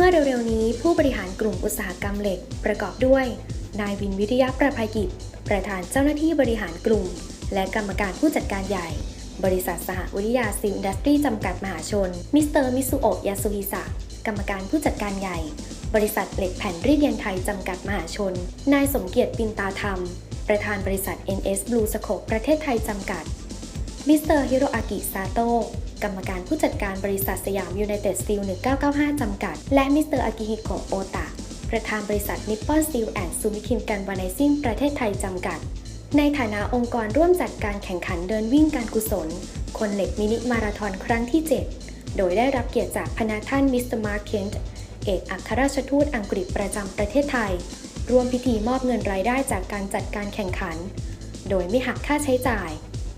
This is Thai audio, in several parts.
เมื่อเร็วๆนี้ผู้บริหารกลุ่มอุตสาหกรรมเหล็กประกอบด้วย นายวินวิทยาประภัยกิจ ประธานเจ้าหน้าที่บริหารกลุ่ม และกรรมการผู้จัดการใหญ่ บริษัทสหวิทยาซิลอินดัสทรีจำกัดมหาชน มิสเตอร์มิสุโอะยาสุฮิสะกรรมการผู้จัดการใหญ่ บริษัทเหล็กแผ่นรีดเย็นไทยจำกัดมหาชน นายสมเกียรติปินตาธรรม ประธานบริษัท NS Blue Scope ประเทศไทยจำกัด มิสเตอร์ฮิโรอากิซาโตะกรรมการผู้จัดการบริษัทสยามยูไนเต็ดสตีล 1995 จำกัด และมิสเตอร์อากิฮิโกะโอตะประธานบริษัทนิปปอนสตีลแอนด์ซูมิคินกันวาไนซิ่งประเทศไทยจำกัด ในฐานะองค์กรร่วมจัดการแข่งขันเดินวิ่งการกุศล คนเหล็กมินิมาราธอนครั้งที่ 7 โดยได้รับเกียรติจากพนักท่านมิสเตอร์มาร์คเคนต์เอกอัครราชทูตอังกฤษประจำประเทศไทยร่วมพิธีมอบเงินรายได้จากการจัดการแข่งขัน โดยไม่หักค่าใช้จ่าย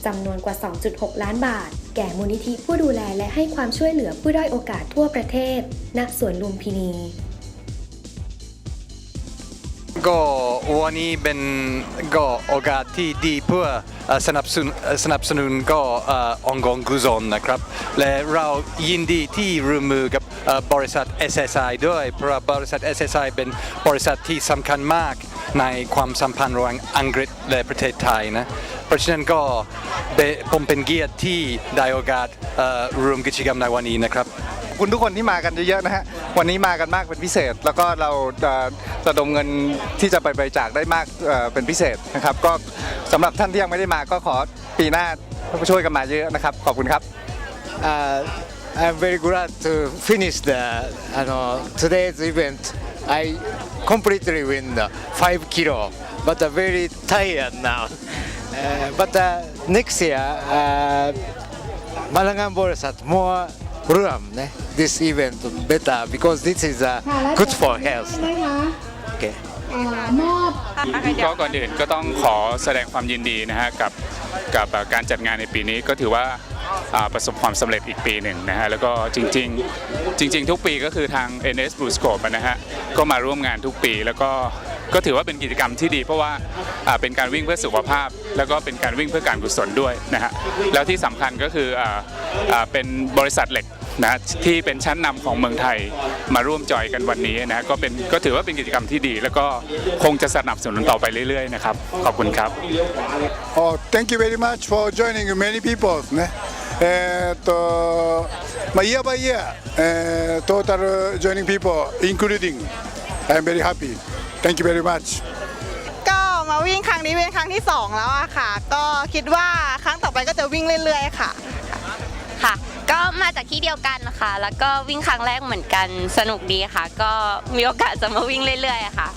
จำนวนกว่า 2.6 ล้านบาท แก่มูลนิธิผู้ดูแลและให้ความช่วยเหลือผู้ด้อยโอกาสทั่วประเทศ ณ สวนลุมพินี ก็วันนี้เป็นก็โอกาสที่ดีเพื่อสนับสนุนเอ่อสนับสนุนก็เอ่อองค์กรกุศลนะครับ และเรายินดีที่ร่วมมือกับบริษัท SSI ด้วย เพราะบริษัท SSI เป็นบริษัทที่สำคัญมากในความสัมพันธ์ระหว่างอังกฤษและประเทศไทยนะ เพราะฉะนั้นก็เบผมเป็นเกียรติที่ได้โอกาสเอ่อร่วมกิจกรรมในวันนี้นะครับขอบคุณทุกคนที่มากันเยอะๆนะฮะ วันนี้มากันมากเป็นพิเศษ แล้วก็เราจะระดมเงินที่จะไปบริจาคได้มากเอ่อเป็นพิเศษนะครับ ก็สำหรับท่านที่ยังไม่ได้มาก็ขอปีหน้าช่วยกันมาเยอะนะครับ ขอบคุณครับ uh, I'm very glad to finish the uh, today's event. I completely win the 5 kilo, but I'm very tired now. But uh, next year, uh, Malangan Borisat more room, ne? this event better because this is uh, good for health. นะคะ Okay. เอ่อมอบก็ก่อนอื่นก็ต้องขอแสดงความยินดีนะฮะกับกับการจัดงานในปีนี้ก็ถือว่าประสบความสำเร็จอีกปีหนึ่งนะฮะแล้วก็จริง ๆ จริง ๆ ทุกปีก็คือทาง NS Blue Scope นะฮะก็มาร่วมงานทุกปีแล้วก็ ก็ถือว่าเป็นกิจกรรมที่ดี เพราะว่าเป็นการวิ่งเพื่อสุขภาพ แล้วก็เป็นการวิ่งเพื่อการกุศลด้วยนะฮะแล้วที่สำคัญก็คือเป็นบริษัทเหล็กนะที่เป็นชั้นนำของเมืองไทยมาร่วมจอยกันวันนี้นะก็เป็นก็ถือว่าเป็นกิจกรรมที่ดี แล้วก็คงจะสนับสนุนต่อไปเรื่อยๆนะครับขอบคุณครับ oh thank you very much for joining many people ねえっとまあ year by year、えー、total joining people including I'm very happy thank you very much ก็มาวิ่งครั้งนี้เป็นครั้งที่2แล้วอะค่ะ ก็คิดว่าครั้งต่อไปก็จะวิ่งเรื่อยๆ ค่ะ ค่ะ ก็มาจากที่เดียวกันนะคะแล้วก็วิ่งครั้งแรกเหมือนกัน สนุกดีค่ะ ก็มีโอกาสจะมาวิ่งเรื่อยๆ ค่ะ